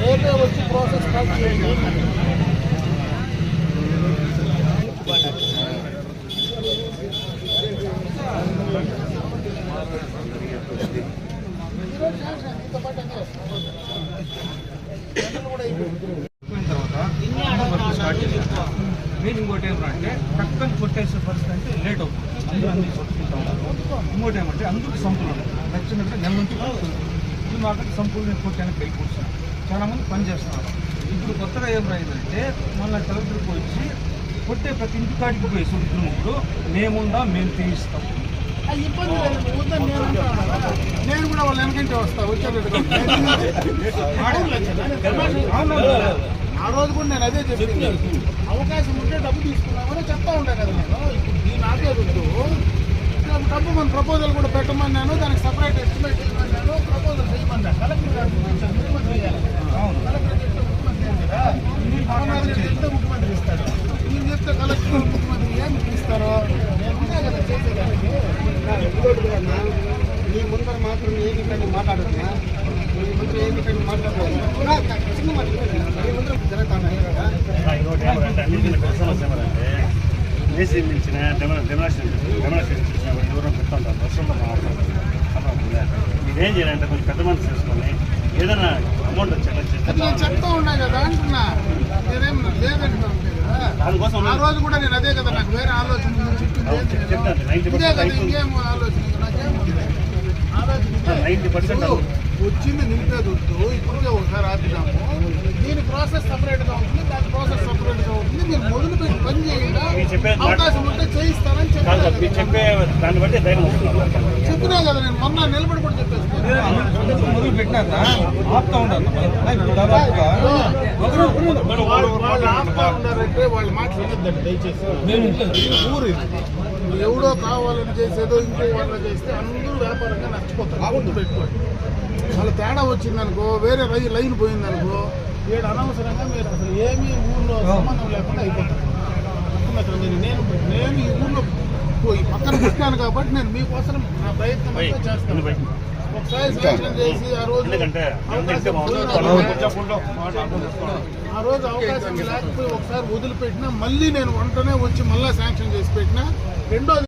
రేపే వచ్చి ప్రాసెస్ రేపే చేయండి తర్వాత స్టార్ట్ చేస్తాం నేను ఇంకోటి ఏమంటే పక్కన కొట్టేసే పరిస్థితి అంటే లేట్ అవుతుంది అందరూ అన్ని కొట్టుకుంటా ఉంటారు ఇంకోటి ఏమంటే అందరికి సంపులు నచ్చినట్టు నెల నుంచి ఇది మాకు సంపులు నేను కొట్టానికి వెళ్ళిపోతున్నాను చాలా మంది పని చేస్తున్నారు ఇప్పుడు కొత్తగా ఏం రాయిందంటే మొన్న కలెక్టర్కి వచ్చి కొట్టే ప్రతి ఇంటి కాడికి పోయి సుడుతున్నప్పుడు మేముందా మేము తీయిస్తాం. ఇబ్బంది లేదు వద్దని నేను నేను కూడా వాళ్ళు వెనకంటే వస్తా వచ్చేటట్టు ఆ రోజు కూడా నేను అదే చెప్పింది అవకాశం ఉంటే డబ్బు తీసుకున్నామని చెప్తా ఉంటా కదా నేను ఇప్పుడు దీని ఆపే వద్దు నాకు డబ్బు మన ప్రపోజల్ కూడా పెట్టమన్నాను దానికి సపరేట్ ఎస్టిమేట్ చేయమన్నాను ప్రపోజల్ చేయమన్నా కలెక్టర్ గారు ముఖ్యమంత్రి చేయాలి. కలెక్టర్ ముఖ్యమంత్రి ముఖ్యమంత్రి ఇస్తాడు మీరు చెప్తే కలెక్టర్ ముఖ్యమంత్రి ఏమి ఇస్తారో నేను ఉంటా కదా చేసేదానికి నీ ముందర మాత్రం ఏది కానీ మాట్లాడుతున్నా నీ ముందర ఏది కానీ మాట్లాడుతున్నా చిన్న మాట నీ ముందర జరుగుతాను కదా ఇంకోటి ఏమంటే అన్నింటినీ పెద్ద సమస్య ఏమంటే ఏసీ మించిన డెమోనేషన్ డెమోనేషన్ చేసిన ఎవరో పెడుతుంటారు వర్షంలో మాట్లాడుతుంటారు మీరేం చేయాలంటే కొంచెం పెద్ద మనసు చేసుకొని ఏదైనా అమౌంట్ వచ్చేలా చెప్తా ఉన్నా కదా అంటున్నా. నేనేం లేదంటున్నా ఉంటే కదా దానికోసం ఆ రోజు కూడా నేను అదే కదా నాకు వేరే ఆలోచన? చెప్తాను. 90% ఇదే కదా రైతు- ఇంకేం ఆలోచన? 90% ఇప్పుడు వచ్చింది నిలిపేది వద్దు ఇప్పటికే ఒకసారి ఆపినాము. దీని ప్రాసెస్ సపరేట్గా ఉంటుంది దాని ప్రాసెస్ సపరేట్గా ఉంటుంది. మీరు మొదలు పెట్టి పని చేయండి? అవకాశం ఉంటే చేయిస్తానని కాదు చెప్పాను చెప్పే దాన్ని బట్టి చెప్పినా కదా నేను మొన్న నిలబడి కూడా చెప్పేసి మొదలు పెట్టినాక ఆపుతా ఉండాలి ఇప్పుడు వాళ్ళు వాళ్ళు ఆపుతా ఉన్నారంటే వాళ్ళు మాటలు వినొద్దండి దయచేసి. ఊరు. ఇప్పుడు ఎవడో కావాలని చేసేదో ఇంకో వాళ్ళు చేస్తే అందరూ వ్యాపారంగా నచ్చిపోతారు. గుర్తు పెట్టుకోండి. వాళ్ళ తేడా వచ్చిందనుకో వేరే రై లైన్ పోయిందనుకో వీడు అనవసరంగా మీరు అసలు ఏమీ ఊళ్ళో సంబంధం లేకుండా అయిపోతారు? నేను నేను నేను ఈ ఊళ్ళో పోయి పక్కన పుట్టాను కాబట్టి నేను మీకోసం నా ప్రయత్నం చేస్తాను. చేసి ఆ రోజు ఎందుకంటే ఆ రోజు అవకాశం లేకపోయి ఒకసారి వదిలిపెట్టినా మళ్ళీ నేను వంటనే వచ్చి మళ్ళీ శాంక్షన్ చేసి పెట్టినా. రెండోది